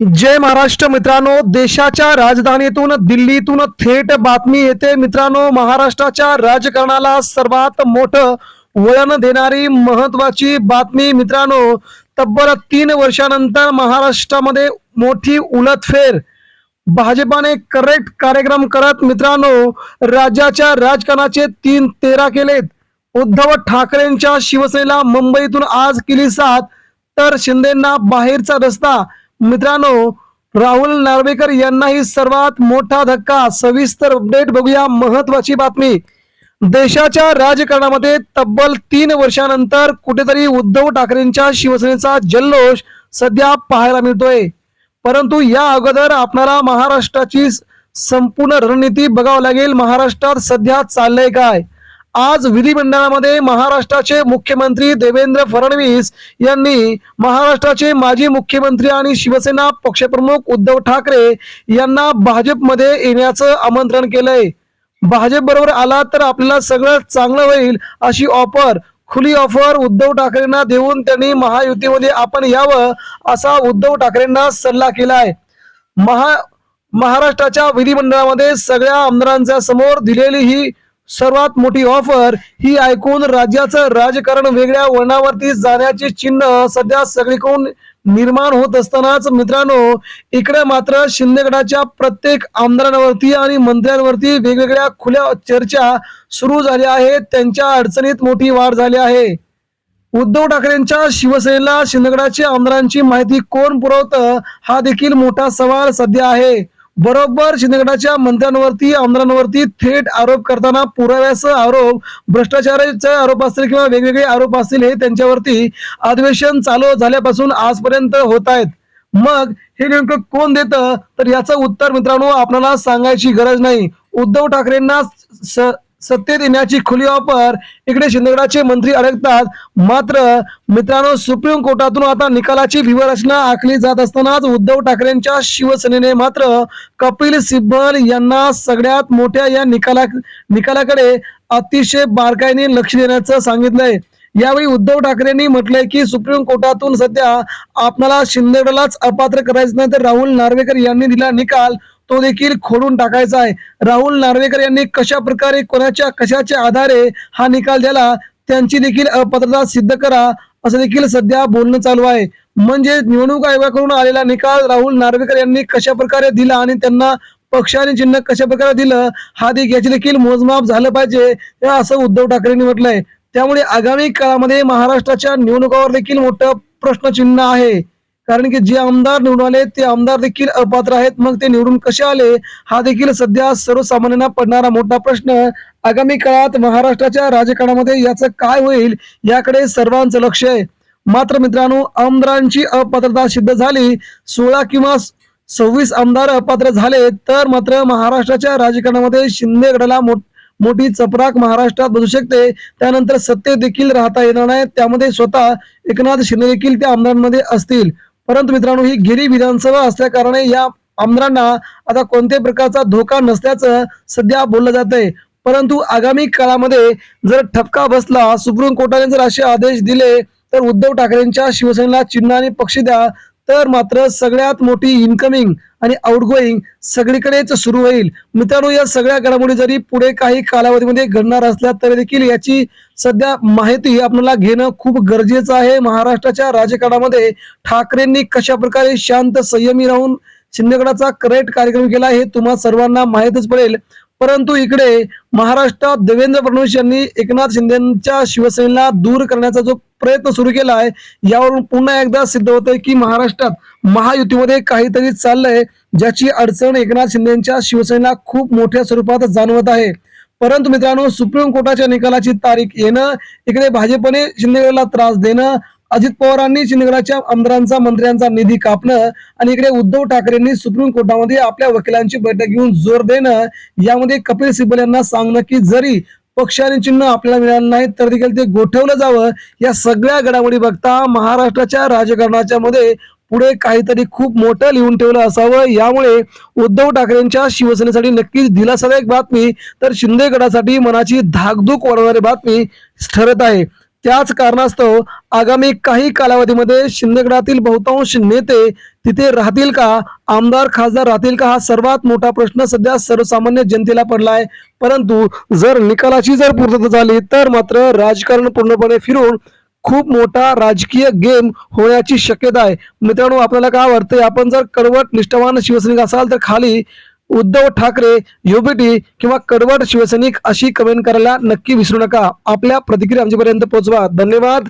जय महाराष्ट्र मित्रांनो देशाच्या राजधानीतून दिल्लीतून थेट बातमी येते. मित्रांनो महाराष्ट्राच्या राजकारणाला सर्वात मोठं वळण देणारी महत्वाची बातमी मित्रांनो तब्बल तीन वर्षानंतर महाराष्ट्रामध्ये मोठी उलटफेर. भाजपाने करेक्ट कार्यक्रम करत मित्रांनो राज्याच्या राजकारणाचे तीन तेरा केलेत. उद्धव ठाकरेंच्या शिवसेनेला मुंबईतून आज केली साथ तर शिंदेना बाहेरचा रस्ता. मित्रांनो राहुल नार्वेकर यांनाही सर्वात मोठा धक्का. सविस्तर अपडेट बघूया. महत्वाची बातमी. देशाच्या राजकारणामध्ये तब्बल तीन वर्षानंतर कुठेतरी उद्धव ठाकरेंच्या शिवसेनेचा जल्लोष सध्या पाहायला मिळतोय. परंतु या अगोदर आपल्याला महाराष्ट्राची संपूर्ण रणनीती बघावं लागेल. महाराष्ट्रात सध्या चाललंय काय? आज विधिमंडळामध्ये महाराष्ट्राचे मुख्यमंत्री देवेंद्र फडणवीस यांनी महाराष्ट्राचे माजी मुख्यमंत्री आणि शिवसेना पक्षप्रमुख उद्धव ठाकरे यांना भाजपमध्ये येण्याचं आमंत्रण केलंय. भाजप बरोबर आला तर आपल्याला सगळं चांगलं होईल अशी ऑफर खुली ऑफर उद्धव ठाकरेंना देऊन त्यांनी महायुतीमध्ये आपण यावं असा उद्धव ठाकरेंना सल्ला केलाय. महा महाराष्ट्राच्या विधिमंडळामध्ये सगळ्या आमदारांच्या समोर दिलेली ही सर्वात मोठी ऑफर ही ऐकून राज्याचं राजकारण वेगळ्या वळणावरती जाण्याचे चिन्ह सध्या सगळीकडून निर्माण होत असतानाच मित्रांनो इकडे मात्र शिंदेगडाच्या प्रत्येक आमदारांवरती आणि मंत्र्यांवरती वेगवेगळ्या खुल्या चर्चा सुरू झाल्या आहेत त्यांच्या अडचणीत मोठी वाढ झाली आहे. उद्धव ठाकरेंच्या शिवसेनेला शिंदगडाची आमदारांची माहिती कोण पुरवतं हा देखील मोठा सवाल सध्या आहे. बरोबर शिंदगडाच्या मंत्र्यांवरती आमदारांवरती थेट आरोप करताना पुराव्यासह आरोप भ्रष्टाचाराचे आरोप असतील किंवा वेगवेगळे आरोप असतील हे त्यांच्यावरती अधिवेशन चालू झाल्यापासून आजपर्यंत होत आहेत. मग हे नेमकं कोण देतं? तर याचं उत्तर मित्रांनो आपल्याला सांगायची गरज नाही. उद्धव ठाकरेंना स- सत्तेत येण्याची खुली ऑफर. इकडे शिंदेगडाचे मंत्री अडकतात. मात्र मित्रांनो सुप्रीम कोर्टातून आता निकालाची व्यूहरचना आखली जात असतानाच उद्धव ठाकरेंच्या शिवसेनेने मात्र कपिल सिब्बल यांना सगळ्यात मोठ्या या निकाला निकालाकडे अतिशय बारकाईने लक्ष देण्याचं सांगितलंय. यावेळी उद्धव ठाकरेंनी म्हटलंय की सुप्रीम कोर्टातून सध्या आपणाला शिंदेगडालाच अपात्र करायचं नाही तर राहुल नार्वेकर यांनी दिला निकाल. तो देखील खोडून टाकायचा आहे. राहुल नार्वेकर यांनी कशा प्रकारे कोणाच्या कशाच्या आधारे हा निकाल दिला त्यांची देखील अपात्रता सिद्ध करा असं देखील सध्या बोलणं चालू आहे. म्हणजे निवडणूक आयोगाकडून आलेला निकाल राहुल नार्वेकर यांनी कशा प्रकारे दिला आणि त्यांना पक्षाने चिन्ह कशा प्रकारे दिलं हा देखील याची देखील मोजमाप झालं पाहिजे असं उद्धव ठाकरेंनी म्हटलंय. त्यामुळे आगामी काळामध्ये महाराष्ट्राच्या निवडणुकावर देखील मोठं प्रश्नचिन्ह आहे. कारण की जे आमदार निवडून आले ते आमदार देखील अपात्र आहेत. मग ते निवडून कसे आले हा देखील सध्या सर्वसामान्यांना पडणारा मोठा प्रश्न. आगामी काळात महाराष्ट्राच्या राजकारणामध्ये याचं काय होईल याकडे सर्वांचं लक्ष आहे. मात्र मित्रांनो आमदारांची अपात्रता सिद्ध झाली. सोळा किंवा सव्वीस आमदार अपात्र झाले तर मात्र महाराष्ट्राच्या राजकारणामध्ये शिंदे गडाला मोठ मोठी चपराक महाराष्ट्रात बसू शकते. त्यानंतर सत्तेत देखील राहता येणार नाही. त्यामध्ये स्वतः एकनाथ शिंदे देखील त्या आमदारांमध्ये असतील. परंतु मित्रांनो ही गिरी विधानसभा असल्या कारणे या आमदारांना आता कोणत्याही प्रकारचा धोका नसल्याचं सध्या बोललं जात आहे परंतु आगामी काळामध्ये जर ठपका बसला सुप्रीम कोर्टाने जर असे आदेश दिले तर उद्धव ठाकरेंच्या शिवसेनेला चिन्ह आणि पक्ष द्या तर मात्र सगळ्यात मोठी इन्कमिंग आणि आउटगोईंग सगळीकडेच सुरू होईल. मित्रांनो या सगळ्या घडामोडी जरी पुढे काही कालावधीमध्ये घडणार असल्या तरी देखील याची सध्या माहिती आपल्याला घेणं खूप गरजेचं आहे. महाराष्ट्राच्या राजकारणामध्ये ठाकरेंनी कशा प्रकारे शांत संयमी राहून शिंदेगडाचा करेक्ट कार्यक्रम केला हे तुम्हा सर्वांना माहीतच पडेल. परंतु इकडे महाराष्ट्रात देवेंद्र फडणवीस यांनी एकनाथ शिंदेच्या शिवसेनेला दूर करण्याचा जो प्रयत्न सुरू केला आहे यावरून पुन्हा एकदा सिद्ध होतंय की महाराष्ट्रात महायुतीमध्ये काहीतरी चाललंय ज्याची अडचण एकनाथ शिंदेच्या शिवसेनेला खूप मोठ्या स्वरूपात जाणवत आहे. परंतु मित्रांनो सुप्रीम कोर्टाच्या निकालाची तारीख येणं इकडे भाजपने शिंदेला त्रास देणं अजित पवारांनी शिंदेगडाच्या आमदारांचा मंत्र्यांचा निधी कापणं आणि इकडे उद्धव ठाकरेंनी सुप्रीम कोर्टामध्ये आपल्या वकिलांची बैठक घेऊन जोर देणं यामध्ये कपिल सिब्बल यांना सांगणं की जरी पक्ष आणि चिन्ह आपल्याला मिळालं नाही तर देखील ते गोठवलं जावं. या सगळ्या घडामोडी बघता महाराष्ट्राच्या राजकारणाच्या मध्ये पुढे काहीतरी खूप मोठं लिहून ठेवलं असावं. यामुळे उद्धव ठाकरेंच्या शिवसेनेसाठी नक्कीच दिलासादायक बातमी तर शिंदे गडासाठी मनाची धाकधूक वाढवणारी बातमी ठरत आहे. त्याच कारणास्तव आगामी काही कालावधीमध्ये शिंदेगडातील बहुतांश नेते तिथे राहतील का? आमदार खासदार राहतील का? हा सर्वात मोठा प्रश्न सध्या सर्वसामान्य जनतेला पडला आहे परंतु जर निकालाची जर पूर्तता झाली तर मात्र राजकारण पूर्णपणे फिरून खूप मोठा राजकीय गेम होण्याची शक्यता आहे. मित्रांनो आपल्याला काय वाटतंय? आपण जर कडवट निष्ठावान शिवसैनिक असाल तर खाली उद्धव ठाकरे युबीटी किंवा कडवट शिवसैनिक अशी कमेंट करायला नक्की विसरू नका. आपल्या प्रतिक्रिया आमच्यापर्यंत पोहोचवा. धन्यवाद.